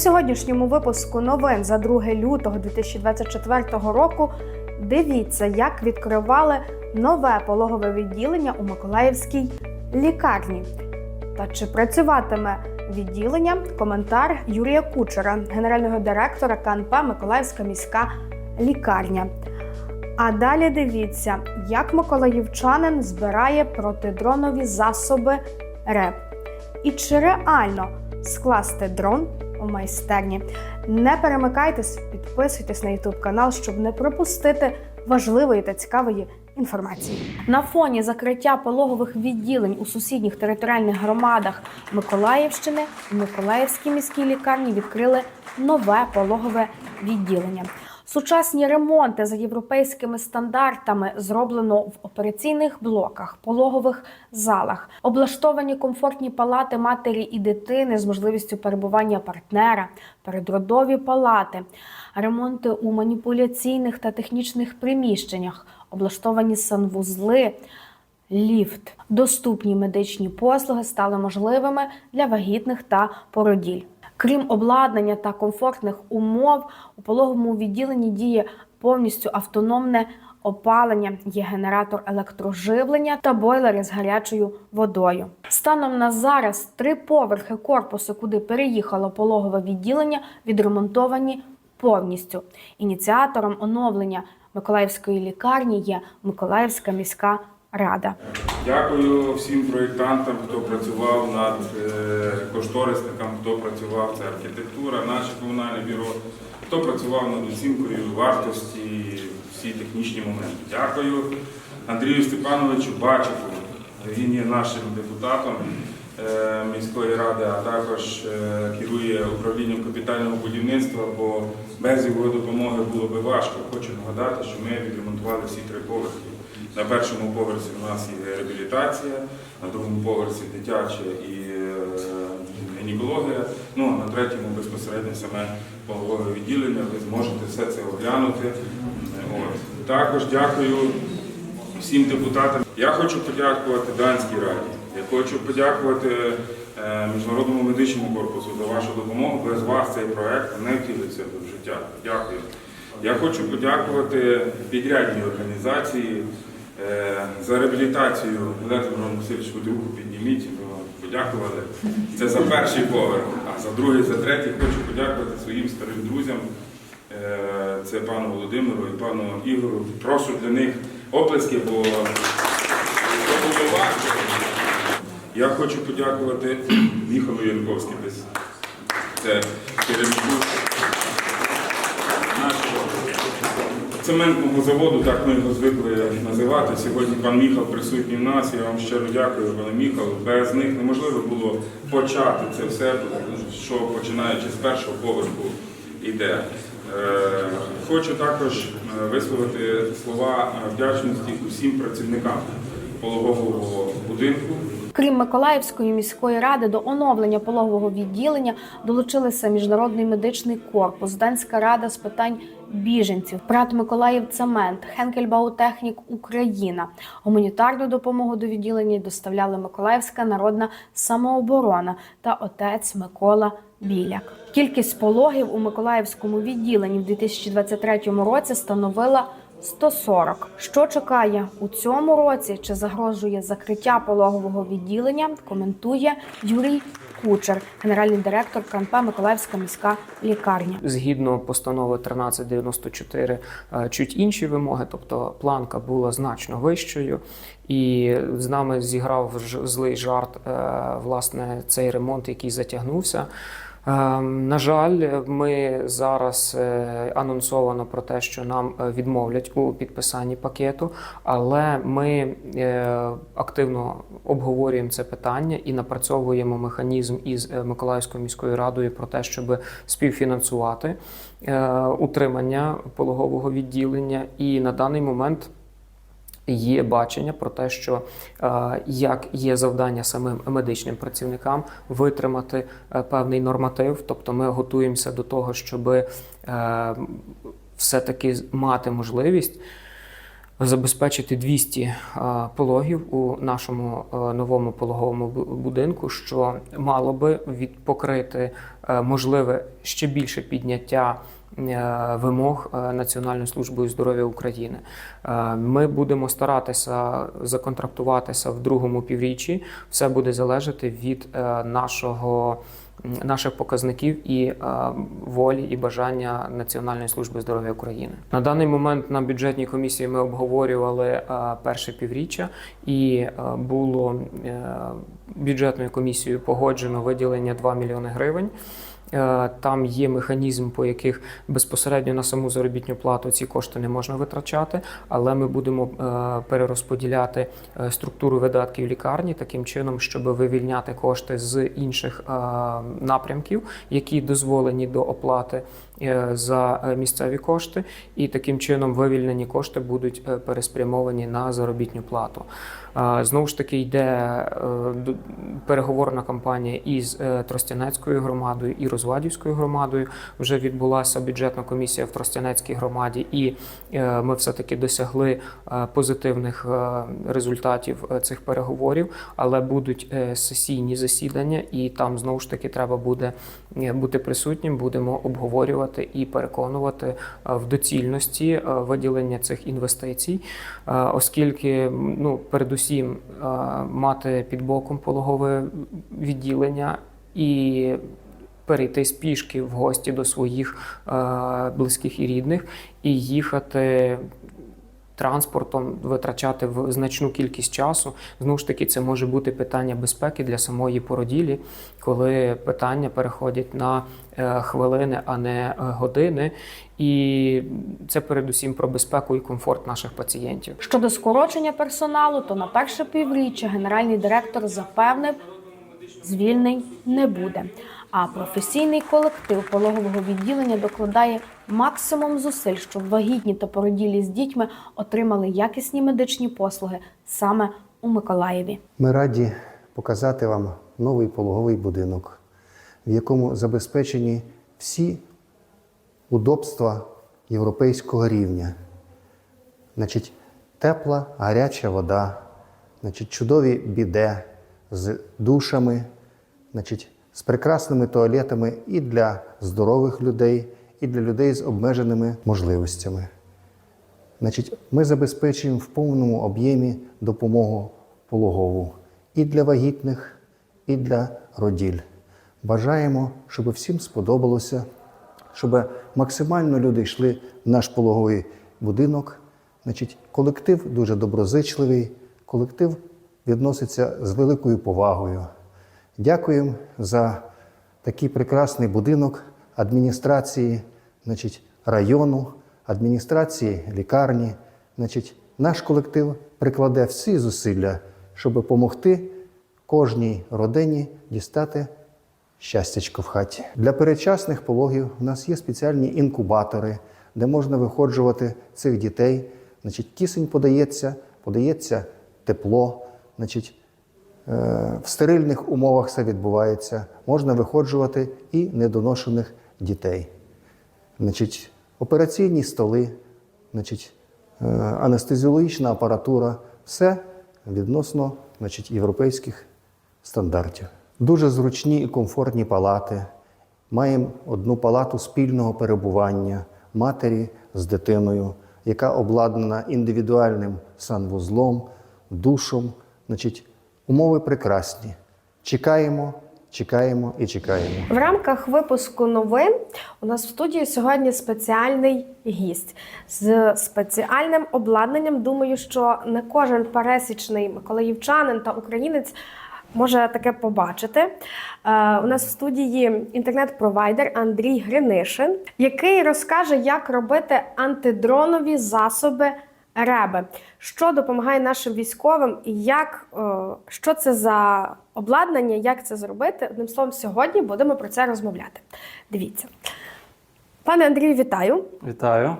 сьогоднішньому випуску новин за 2 лютого 2024 року дивіться, як відкривали нове пологове відділення у Миколаївській лікарні. Та чи працюватиме відділення? Коментар Юрія Кучера, генерального директора КНП Миколаївська міська лікарня. А далі дивіться, як миколаївчанин збирає протидронові засоби РЕП. І чи реально скласти дрон у майстерні? Не перемикайтесь, підписуйтесь на YouTube канал, щоб не пропустити важливої та цікавої інформації. На фоні закриття пологових відділень у сусідніх територіальних громадах Миколаївщини у Миколаївській міській лікарні відкрили нове пологове відділення. Сучасні ремонти за європейськими стандартами зроблено в операційних блоках, пологових залах, облаштовані комфортні палати матері і дитини з можливістю перебування партнера, передродові палати, ремонти у маніпуляційних та технічних приміщеннях, облаштовані санвузли. Ліфт, доступні медичні послуги стали можливими для вагітних та породіль. Крім обладнання та комфортних умов, у пологовому відділенні діє повністю автономне опалення, є генератор електроживлення та бойлери з гарячою водою. Станом на зараз три поверхи корпусу, куди переїхало пологове відділення, відремонтовані повністю. Ініціатором оновлення Миколаївської лікарні є Миколаївська міська рада. Дякую всім проєктантам, хто працював над е, кошторисником, хто працював, це архітектура, наше комунальне бюро, хто працював над оцінкою вартості, всі технічні моменти. Дякую Андрію Степановичу Бачику. Він є нашим депутатом е, міської ради, а також е, керує управлінням капітального будівництва, бо без його допомоги було би важко. Хочу нагадати, що ми відремонтували всі три поверхи. На першому поверсі у нас є реабілітація, на другому поверсі дитяча і е, гінекологія. Ну а на третьому безпосередньо саме пологове відділення. Ви зможете все це оглянути. От. Також дякую всім депутатам. Я хочу подякувати Данській раді. Я хочу подякувати е, Міжнародному медичному корпусу за вашу допомогу. Без вас цей проект не втілився в життя. Дякую. Я хочу подякувати підрядній організації за реабілітацію. Олег Мирон Васильович, руку підніміть, подякували. Це за перший поверх, а за другий, за третій хочу подякувати своїм старим друзям. Е, Це пану Володимиру і пану Ігору. Прошу для них оплески, бо це було важко. Я хочу подякувати Міхалу Янковському. Це керівнику цементного заводу, так ми його звикли називати. Сьогодні пан Міхал присутній в нас. Я вам щиро дякую, пане Міхал. Без них неможливо було почати це все, що починаючи з першого поверху йде. Е, Хочу також е, висловити слова е, вдячності усім працівникам пологового будинку. Крім Миколаївської міської ради, до оновлення пологового відділення долучилися Міжнародний медичний корпус, Данська рада з питань біженців, Прат Миколаїв Цемент, Хенкельбаутехнік Україна. Гуманітарну допомогу до відділення доставляли Миколаївська народна самооборона та отець Микола Біляк. Кількість пологів у Миколаївському відділенні в 2023 році становила 140. Що чекає у цьому році? Чи загрожує закриття пологового відділення? Коментує Юрій Кучер, генеральний директор КНП Миколаївська міська лікарня. Згідно постанови 1394, е, чуть інші вимоги, тобто планка була значно вищою, і з нами зіграв злий жарт е, власне цей ремонт, який затягнувся. Е, На жаль, ми зараз е, анонсовано про те, що нам е, відмовлять у підписанні пакету, але ми активно обговорюємо це питання і напрацьовуємо механізм із Миколаївською міською радою про те, щоб співфінансувати утримання пологового відділення. І на даний момент є бачення про те, що е, як є завдання самим медичним працівникам витримати е, певний норматив, тобто ми готуємося до того, щоб е, все-таки мати можливість забезпечити 200 е, пологів у нашому новому пологовому будинку, що мало би від покрити е, можливе ще більше підняття. Е, Вимог е, Національної служби здоров'я України. Е, Ми будемо старатися законтрактуватися в другому півріччі. Все буде залежати від нашого наших показників і е, волі і бажання Національної служби здоров'я України. На даний момент на бюджетній комісії ми обговорювали е, перше півріччя, і е, було е, бюджетною комісією погоджено виділення 2 мільйони гривень. Е, Там є механізм, по яких безпосередньо на саму заробітну плату ці кошти не можна витрачати, але ми будемо е, перерозподіляти е, структуру видатків лікарні таким чином, щоб вивільняти кошти з інших напрямків, які дозволені до оплати за місцеві кошти, і таким чином вивільнені кошти будуть переспрямовані на заробітну плату. Знову ж таки, йде е, переговорна кампанія із е, Тростянецькою громадою і Розвадівською громадою. Вже відбулася бюджетна комісія в Тростянецькій громаді, і е, ми все-таки досягли позитивних результатів цих переговорів, але будуть сесійні засідання, і там знову ж таки треба буде бути присутнім. Будемо обговорювати і переконувати в доцільності виділення цих інвестицій, оскільки ну передусім е, мати під боком пологове відділення і перейти з пішки в гості до своїх е, близьких і рідних і їхати. Транспортом витрачати в значну кількість часу. Знову ж таки, це може бути питання безпеки для самої породілі, коли питання переходять на е, хвилини, а не години. І це передусім про безпеку і комфорт наших пацієнтів. Щодо скорочення персоналу, то на перше півріччя генеральний директор запевнив, звільнень не буде. А професійний колектив пологового відділення докладає максимум зусиль, щоб вагітні та породілі з дітьми отримали якісні медичні послуги саме у Миколаєві. Ми раді показати вам новий пологовий будинок, в якому забезпечені всі удобства європейського рівня. Значить, тепла, гаряча вода, значить, чудові біде з душами, значить, з прекрасними туалетами і для здорових людей, і для людей з обмеженими можливостями. Значить, ми забезпечуємо в повному об'ємі допомогу пологову і для вагітних, і для роділь. Бажаємо, щоб всім сподобалося, щоб максимально люди йшли в наш пологовий будинок. Значить, колектив дуже доброзичливий, колектив відноситься з великою повагою. Дякуємо за такий прекрасний будинок адміністрації значить, району, адміністрації лікарні. Значить, наш колектив прикладе всі зусилля, щоб допомогти кожній родині дістати щастячко в хаті. Для передчасних пологів у нас є спеціальні інкубатори, де можна виходжувати цих дітей. Значить, кисень подається, подається тепло. Значить, Е, В стерильних умовах все відбувається. Можна виходжувати і недоношених дітей. Значить, операційні столи, значить, е, анестезіологічна апаратура все відносно значить, європейських стандартів. Дуже зручні і комфортні палати. Маємо одну палату спільного перебування матері з дитиною, яка обладнана індивідуальним санвузлом, душом. Значить, умови прекрасні. Чекаємо, чекаємо і чекаємо. В рамках випуску новин у нас в студії сьогодні спеціальний гість з спеціальним обладнанням. Думаю, що не кожен пересічний миколаївчанин та українець може таке побачити. Е, у нас в студії інтернет-провайдер Андрій Гринишин, який розкаже, як робити антидронові засоби. Реби, що допомагає нашим військовим, і як е, що це за обладнання, як це зробити. Одним словом, сьогодні будемо про це розмовляти. Дивіться, пане Андрію, вітаю. Вітаю.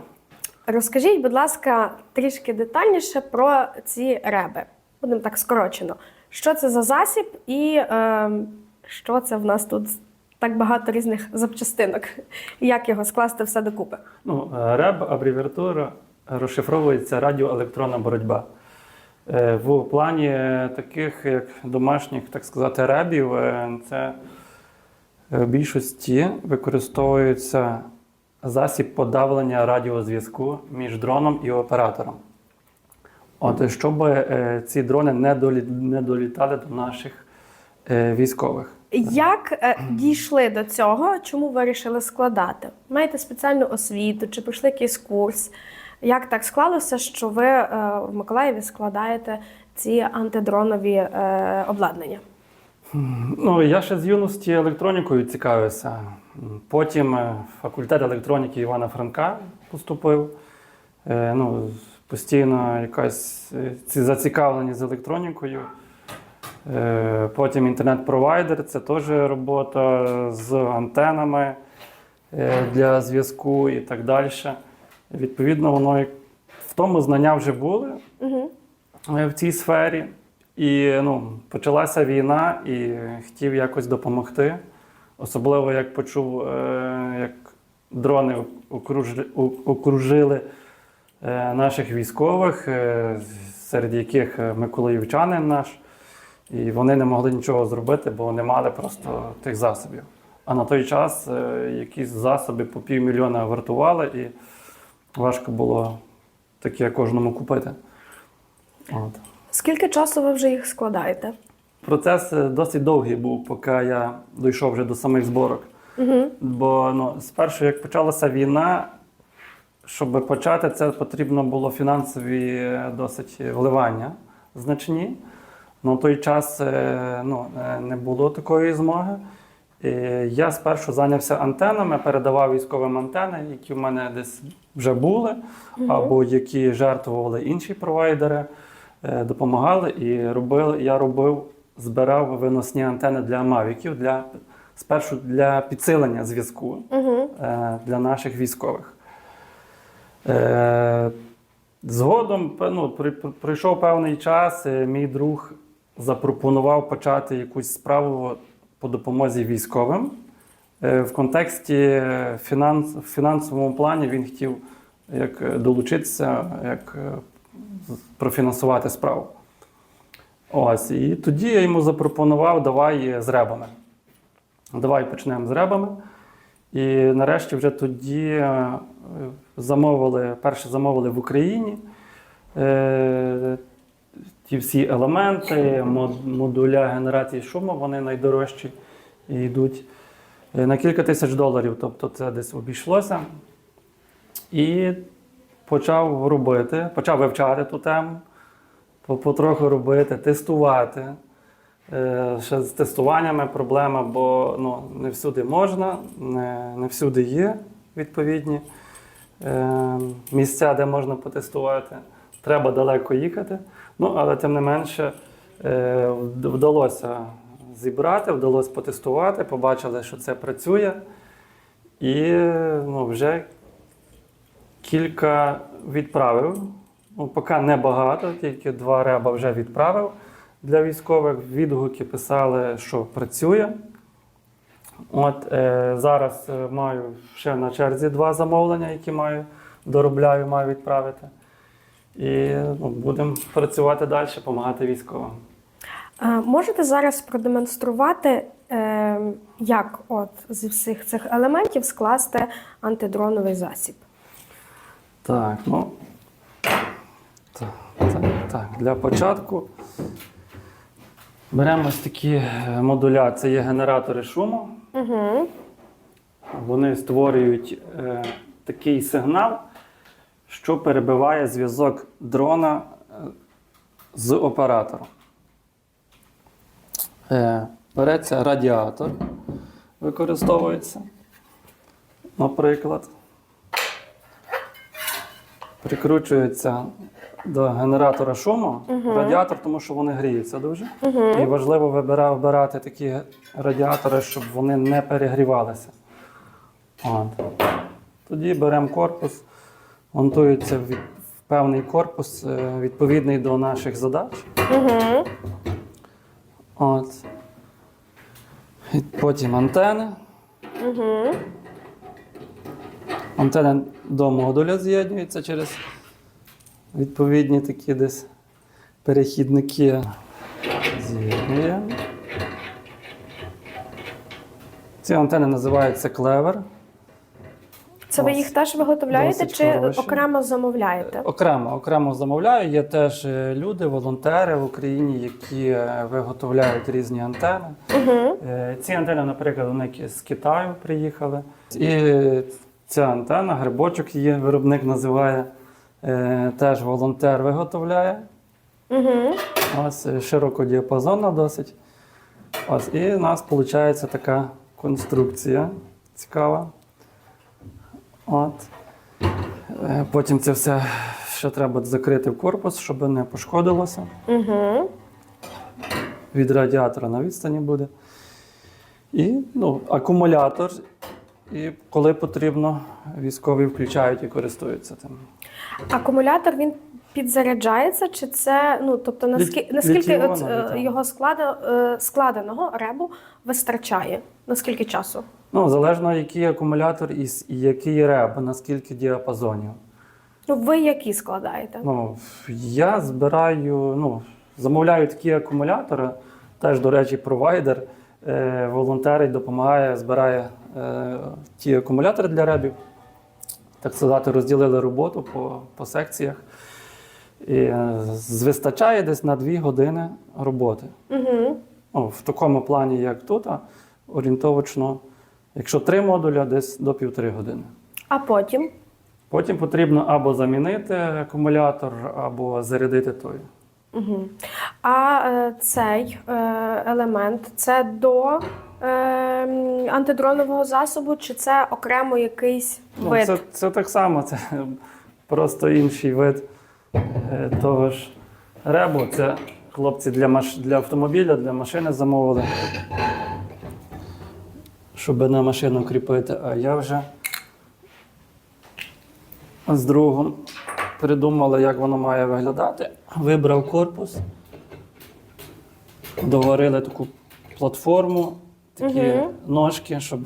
Розкажіть, будь ласка, трішки детальніше про ці реби. Будемо так скорочено. Що це за засіб, і е, що це в нас тут так багато різних запчастинок? Як його скласти все докупи? Ну, е, РЕБ абревіатура розшифровується радіоелектронна боротьба. Е, В плані таких, як домашніх, так сказати, ребів, е, це в більшості використовується засіб подавлення радіозв'язку між дроном і оператором. От, щоб е, ці дрони не, долі, не долітали до наших е, військових. Як е, дійшли до цього? Чому вирішили складати? Маєте спеціальну освіту чи пройшли якийсь курс? Як так склалося, що ви е, в Миколаєві складаєте ці антидронові е, обладнання? Ну, я ще з юності електронікою цікавився. Потім факультет електроніки Івана Франка поступив. Е, Ну, постійно якась е, ці зацікавлення з електронікою. Е, Потім інтернет-провайдер це теж робота з антенами е, для зв'язку і так далі. Відповідно, воно в тому знання вже були Угу. в цій сфері. І ну, почалася війна і хотів якось допомогти. Особливо як почув, як дрони окружили, наших військових, е, серед яких е, миколаївчанин наш. І вони не могли нічого зробити, бо не мали просто тих засобів. А на той час е, якісь засоби по півмільйона вартували, і важко було таке кожному купити. От. Скільки часу ви вже їх складаєте? Процес е, досить довгий був, поки я дійшов вже до самих зборок. Угу. Бо ну, спершу, як почалася війна, щоб почати, це потрібно було фінансові е, досить вливання значні. На той час е, ну, е, не було такої змоги. І я спершу зайнявся антенами, передавав військовим антени, які в мене десь вже були, або які жертвували інші провайдери, допомагали і робили, я робив, збирав виносні антени для мавіків, для, спершу для підсилення зв'язку для наших військових. Е, Згодом ну, пройшов певний час, мій друг запропонував почати якусь справу по допомозі військовим. Е, В контексті фінанс, в фінансовому плані він хотів як е, долучитися, як е, профінансувати справу. Ось, і тоді я йому запропонував, давай з ребами. Давай почнемо з ребами. І нарешті вже тоді е, замовили, перше замовили в Україні е, ті всі елементи, мод- модуля генерації шуму, вони найдорожчі і йдуть е, на кілька тисяч доларів. Тобто це десь обійшлося. І почав робити, почав вивчати ту тему, потроху робити, тестувати. Е, Ще з тестуваннями проблема, бо ну, не всюди можна, не, не всюди є відповідні е, місця, де можна потестувати. Треба далеко їхати. Ну, але тим не менше е, вдалося зібрати, вдалося потестувати, побачили, що це працює. І ну, вже кілька відправив. Ну, поки не багато, тільки два реба вже відправив для військових. Відгуки писали, що працює. От е, зараз е, маю ще на черзі два замовлення, які маю доробляю, маю відправити. І ну, будемо працювати далі, допомагати військовим. Можете зараз продемонструвати, е, як от зі всіх цих елементів скласти антидроновий засіб? Так, ну. Так, так, так. Для початку беремо ось такі е, модуля. Це є генератори шуму. Угу. Вони створюють е, такий сигнал, що перебиває зв'язок дрона е, з оператором. Е, береться радіатор, використовується, наприклад. Прикручується до генератора шуму радіатор, тому що вони гріються дуже. І важливо вибира- вибирати такі радіатори, щоб вони не перегрівалися. От. Тоді беремо корпус, монтується в, в певний корпус, е, відповідний до наших задач. Угу. От. І потім антени. Угу. Антени до модуля з'єднуються через відповідні такі десь перехідники. З'єднуємо. Ці антени називаються клевер. Це ви їх теж виготовляєте Досить чи хороші. окремо замовляєте? Окремо, окремо замовляю. Є теж е, люди, волонтери в Україні, які е, виготовляють різні антени. Угу. Ці антени, наприклад, вони з Китаю приїхали. І ця антена, грибочок її виробник називає, е, теж волонтер виготовляє. Угу. Ось е, широкодіапазонна досить. Ось, і у нас виходить така конструкція цікава. От. Е, Потім це все ще треба закрити в корпус, щоб не пошкодилося. Угу. Від радіатора на відстані буде. І ну, акумулятор. І коли потрібно, військові включають і користуються тим. Акумулятор він підзаряджається, чи це ну тобто наскільки Лі- наскільки от, е, його склада, е, складеного ребу вистачає? Наскільки часу? Ну, залежно, який акумулятор і, і який реб, наскільки діапазонів. Ну ви які складаєте? Ну, я збираю, ну, замовляю такі акумулятори. Теж, до речі, провайдер, е, волонтери допомагає, збирає ті акумулятори для ребів. Так сказати, розділили роботу по, по секціях. І е, з- вистачає десь на 2 години роботи. Угу. Ну, в такому плані, як тут, а орієнтовочно, якщо три модуля, десь до півтори години. А потім Потім потрібно або замінити акумулятор, або зарядити той. Угу. А е, цей е, елемент це до е, антидронового засобу, чи це окремо якийсь Ну, вид? це, це так само, це просто інший вид е, того ж ребу. Це хлопці для, маш... для автомобіля, для машини замовили, щоб на машину кріпити. А я вже з другом придумали, як воно має виглядати. Вибрав корпус, доварили таку платформу, такі Мгм. ножки, щоб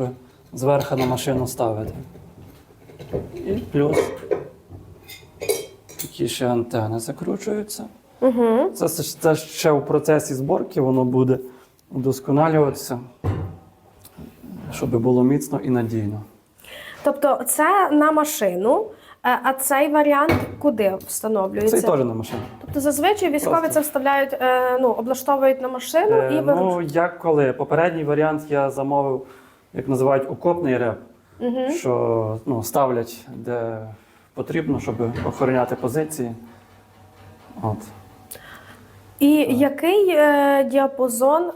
зверху на машину ставити. І плюс такі ще антени закручуються. Угу. Це, це ще в процесі зборки воно буде удосконалюватися, щоб було міцно і надійно. Тобто це на машину, а цей варіант куди встановлюється? Це і теж на машину. Тобто зазвичай військові Просто. це вставляють, е, ну облаштовують на машину Е, і ви ну, як коли? Попередній варіант я замовив, як називають, окопний реп, Угу. що ну, ставлять де потрібно, щоб охороняти позиції. От. І який е, діапазон е,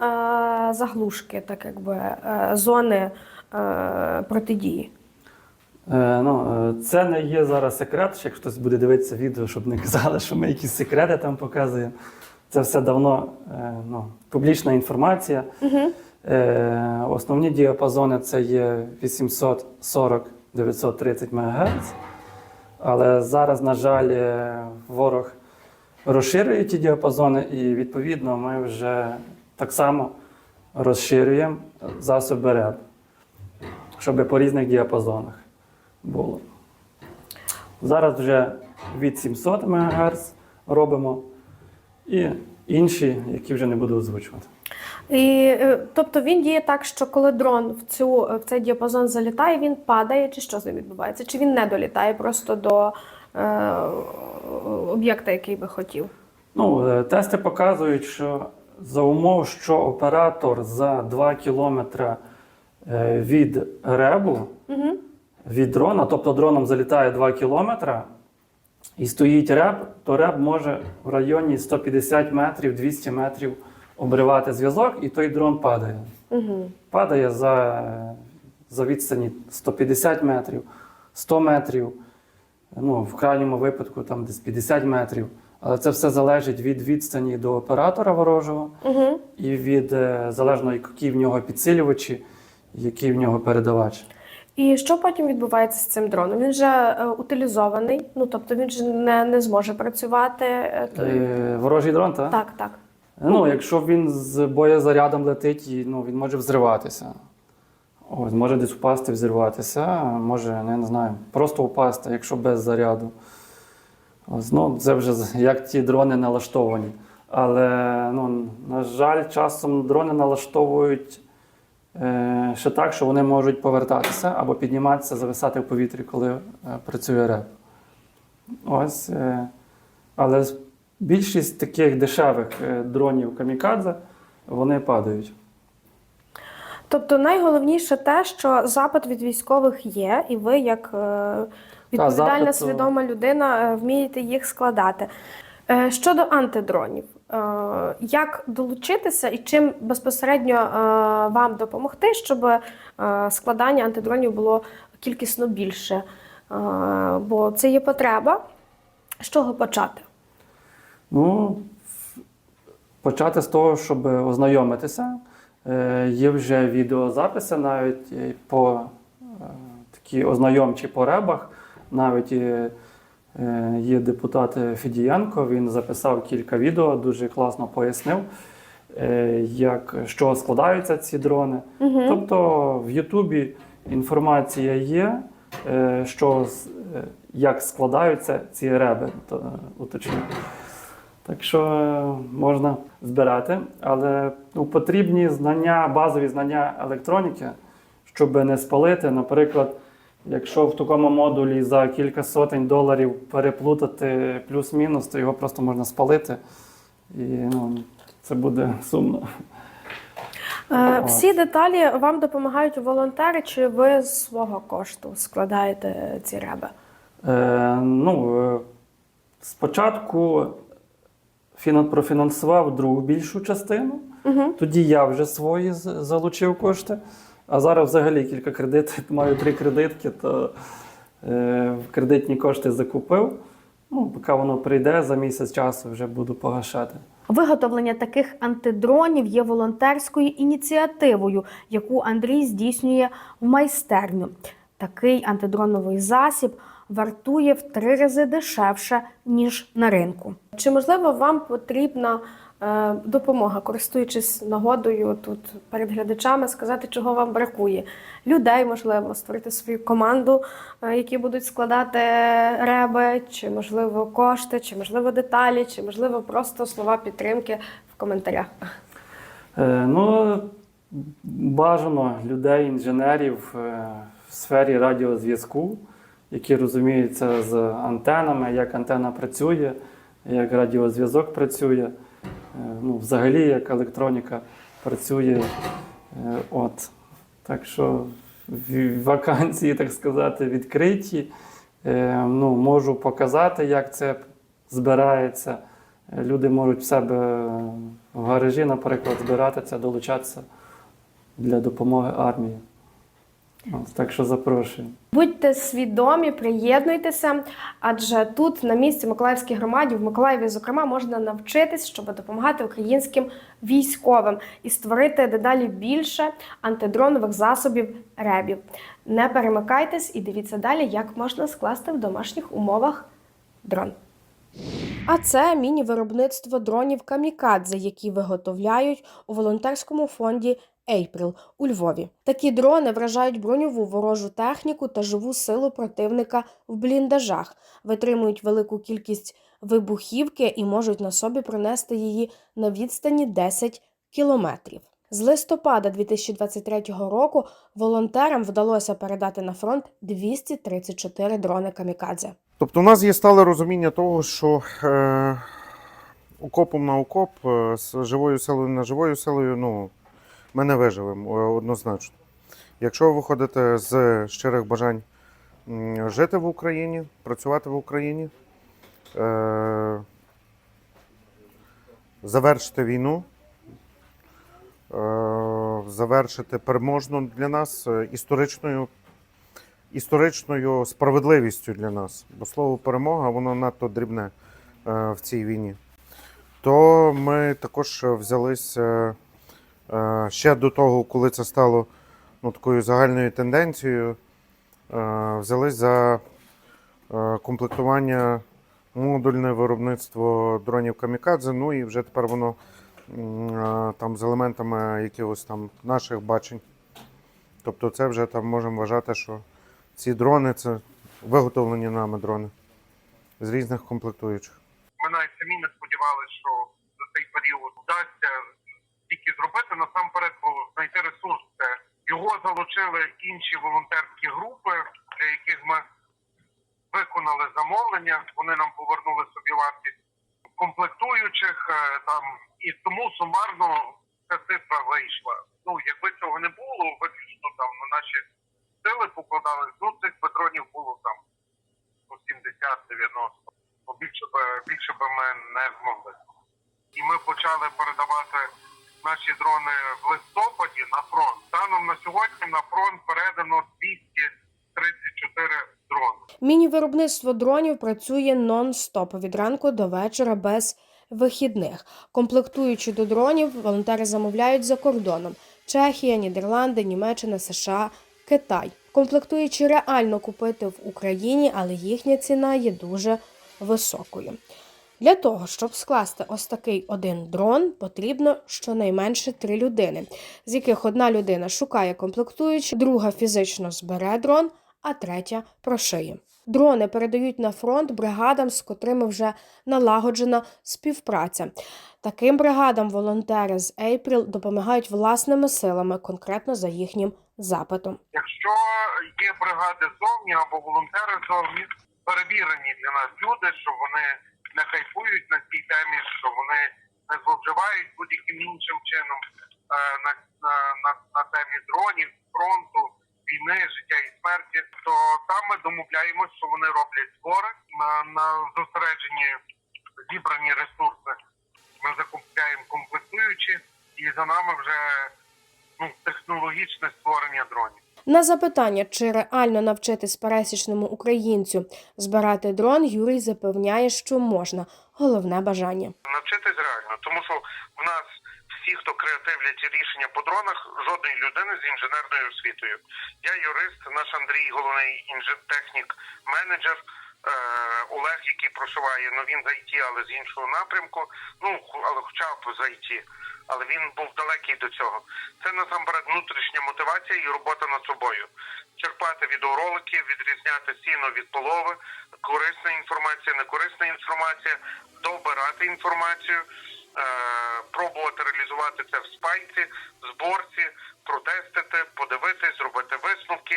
заглушки, так якби е, зони е, протидії? Е, ну, е, це не є зараз секрет, ще як хтось буде дивитися відео, щоб не казали, що ми якісь секрети там показуємо. Це все давно е, ну, публічна інформація. Угу. Е, основні діапазони це є 840-930 МГц. Але зараз, на жаль, ворог розширює ті діапазони, і відповідно ми вже так само розширюємо засоби РЕБ, щоб по різних діапазонах було. Зараз вже від 700 МГц робимо і інші, які вже не буду озвучувати. І, е, тобто він діє так, що коли дрон в цю в цей діапазон залітає, він падає, чи що з ним відбувається? Чи він не долітає просто до е, об'єкта, який би хотів? Ну, е, тести показують, що за умов, що оператор за 2 кілометри е, від ребу, Угу. Від дрона, тобто дроном залітає 2 кілометри, і стоїть реб, то реб може в районі 150 метрів, 200 метрів обривати зв'язок, і той дрон падає. Угу. Падає за, за відстані 150 метрів, 100 метрів, ну, в крайньому випадку там десь 50 метрів. Але це все залежить від відстані до оператора ворожого Угу. і від е, залежно, які в нього підсилювачі, який в нього передавач. І що потім відбувається з цим дроном? Він вже е, утилізований, ну тобто він же не, не зможе працювати. е, Е, ворожий дрон, так? Так, так. Ну, якщо він з боєзарядом летить, ну, він може взриватися. Ось, може десь впасти, взірватися, а може, не, не знаю, просто впасти, якщо без заряду. Ось, ну, це вже як ті дрони налаштовані. Але, ну, на жаль, часом дрони налаштовують ще так, що вони можуть повертатися або підніматися, зависати в повітрі, коли е, працює реп. Ось. Е, але більшість таких дешевих е, дронів камікадзе вони падають. Тобто найголовніше те, що запит від військових є, і ви, як е, відповідальна, запит, свідома людина, е, вмієте їх складати. Е, Щодо антидронів, е, як долучитися і чим безпосередньо е, вам допомогти, щоб е, складання антидронів було кількісно більше? Е, Бо це є потреба. З чого почати? Ну, почати з того, щоб ознайомитися. Е, Є вже відеозаписи навіть е, по е, такі ознайомчі по ребах. Навіть е, е, є депутат Федієнко, він записав кілька відео, дуже класно пояснив, е, як, що складаються ці дрони. Тобто в Ютубі інформація є, е, що, е, як складаються ці реби, то, е, уточню. Так що е, можна збирати, але ну, потрібні знання, базові знання електроніки, щоб не спалити. Наприклад, якщо в такому модулі за кілька сотень доларів переплутати плюс-мінус, то його просто можна спалити. І ну, це буде сумно. Е, Всі деталі вам допомагають волонтери, чи ви з свого кошту складаєте ці реби? Е, ну, е, спочатку профінансував другу більшу частину, тоді я вже свої залучив кошти. А зараз взагалі кілька кредитів, маю три кредитки, то е, в кредитні кошти закупив. Ну, поки воно прийде, за місяць часу вже буду погашати. Виготовлення таких антидронів є волонтерською ініціативою, яку Андрій здійснює в майстерню. Такий антидроновий засіб вартує в три рази дешевше ніж на ринку. Чи можливо вам потрібна допомога, користуючись нагодою тут перед глядачами, сказати, чого вам бракує? Людей, можливо, створити свою команду, е, які будуть складати реби, чи можливо кошти, чи можливо деталі, чи можливо просто слова підтримки в коментарях. Е, ну, бажано людей, інженерів е, в сфері радіозв'язку, які розуміються з антенами, як антена працює, як радіозв'язок працює, е, ну, взагалі як електроніка працює. Е, От. Так що вакансії, так сказати, відкриті. Е, Ну, можу показати, як це збирається. Е, Люди можуть в себе в гаражі, наприклад, збирати це, долучатися для допомоги армії. От, так що запрошую. Будьте свідомі, приєднуйтеся, адже тут на місці Миколаївській громаді, в Миколаєві, зокрема, можна навчитись, щоб допомагати українським військовим і створити дедалі більше антидронових засобів ребів. Не перемикайтесь і дивіться далі, як можна скласти в домашніх умовах дрон. А це міні-виробництво дронів камікадзе, які виготовляють у волонтерському фонді April у Львові. Такі дрони вражають броньову ворожу техніку та живу силу противника в бліндажах, витримують велику кількість вибухівки і можуть на собі пронести її на відстані 10 кілометрів. З листопада 2023 року волонтерам вдалося передати на фронт 234 дрони камікадзе. Тобто, у нас є стале розуміння того, що е, окопом на окоп, е, з живою силою на живою силою, ну, ми не виживемо е, однозначно. Якщо ви виходите з щирих бажань жити в Україні, працювати в Україні, е, завершити війну, е, завершити переможну для нас історичною історичною справедливістю для нас, бо слово перемога воно надто дрібне в цій війні. То ми також взялись е, ще до того, коли це стало ну, такою загальною тенденцією, е, взялись за е, комплектування модульне виробництво дронів камікадзе. Ну і вже тепер воно е, там з елементами якихось там наших бачень. Тобто, це вже там можемо вважати, що ці дрони це виготовлені нами дрони. з різних комплектуючих. Ми навіть самі не сподівалися, що за цей період вдасться тільки зробити. Насамперед знайти ресурс. Його залучили інші волонтерські групи, для яких ми виконали замовлення. Вони нам повернули собі вартість комплектуючих е, там, і тому сумарно ця цифра вийшла. Ну, якби цього не було, виключно там на наші сили покладали, ну цих патронів було там ну, 70-90. Бо більше б більше б ми не змогли. І ми почали передавати наші дрони в листопаді на фронт. Станом на сьогодні на фронт передано 234 дрони. Міні-виробництво дронів працює нон-стоп від ранку до вечора без вихідних. Комплектуючи до дронів, волонтери замовляють за кордоном: Чехія, Нідерланди, Німеччина, США, Китай. Комплектуючи реально купити в Україні, але їхня ціна є дуже високою. Для того, щоб скласти ось такий один дрон, потрібно щонайменше три людини, з яких одна людина шукає комплектуючі, друга фізично збере дрон, а третя прошиє. Дрони передають на фронт бригадам, з котрими вже налагоджена співпраця. Таким бригадам волонтери з April допомагають власними силами, конкретно за їхнім запитом. Якщо є бригади зовні або волонтери зовні, перевірені для нас люди, що вони не хайпують на цій темі, що вони не зловживають будь-яким іншим чином е, на, на, на, на темі дронів, фронту, війни, життя і смерті, то там ми домовляємось, що вони роблять збори на, на зосереджені зібрані ресурси. Ми закупляємо комплектуючі, і за нами вже ну, технологічне створення дронів. На запитання, чи реально навчитись пересічному українцю збирати дрон, Юрій запевняє, що можна. Головне бажання. Навчитись реально, тому що в нас всі, хто креативлять рішення по дронах, жодної людини з інженерною освітою. Я юрист, наш Андрій, головний інженер-технік, менеджер. е, Олег, який прошиває, ну він з але з іншого напрямку. Ну але хоча б з IT. Але він був далекий до цього. Це насамперед внутрішня мотивація і робота над собою. Черпати відеоролики, відрізняти сіно від полови, корисна інформація, некорисна інформація, добирати інформацію, е, пробувати реалізувати це в спайці, зборці, протестити, подивитись, зробити висновки.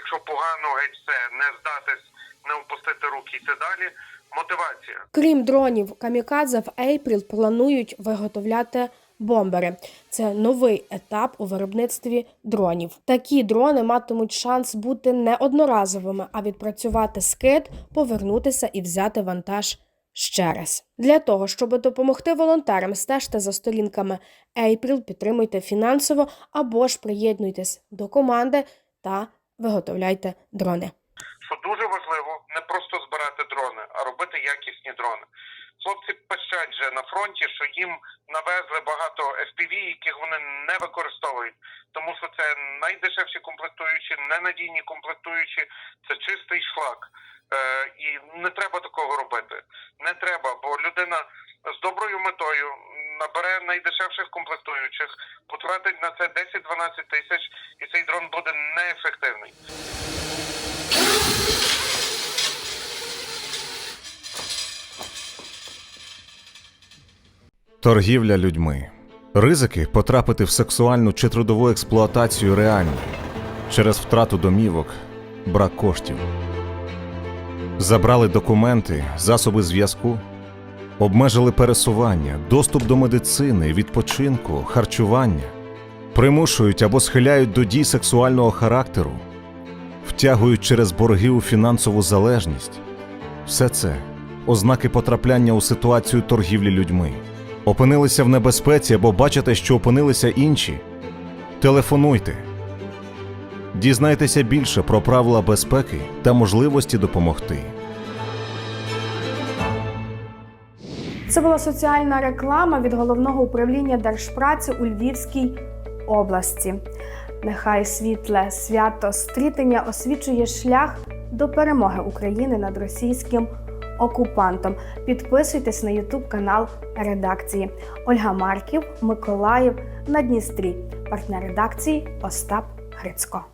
Якщо погано геть все, не здатись, не опустити руки йти далі. Мотивація. Крім дронів, камікадзе в April планують виготовляти бомбери. Це новий етап у виробництві дронів. Такі дрони матимуть шанс бути не одноразовими, а відпрацювати скид, повернутися і взяти вантаж ще раз. Для того, щоб допомогти волонтерам, стежте за сторінками April, підтримуйте фінансово або ж приєднуйтесь до команди та виготовляйте дрони. що дуже важливо не просто збирати дрони, а робити якісні дрони. Хлопці пищать вже на фронті, що їм навезли багато FPV, яких вони не використовують, тому що це найдешевші комплектуючі, ненадійні комплектуючі, це чистий шлак. Е, і не треба такого робити. Не треба, бо людина з доброю метою набере найдешевших комплектуючих, потратить на це 10-12 тисяч, і цей дрон буде неефективний. Торгівля людьми. Ризики потрапити в сексуальну чи трудову експлуатацію реальні через втрату домівок, брак коштів. Забрали документи, засоби зв'язку, обмежили пересування, доступ до медицини, відпочинку, харчування, примушують або схиляють до дій сексуального характеру, втягують через борги у фінансову залежність. Все це ознаки потрапляння у ситуацію торгівлі людьми. Опинилися в небезпеці або бачите, що опинилися інші. Телефонуйте. Дізнайтеся більше про правила безпеки та можливості допомогти. Це була соціальна реклама від головного управління Держпраці у Львівській області. Нехай світле свято стрітення освічує шлях до перемоги України над російським окупантом. Підписуйтесь на YouTube канал редакції Ольга Марків, Миколаїв на Дністрі. Партнер редакції Остап Грицько.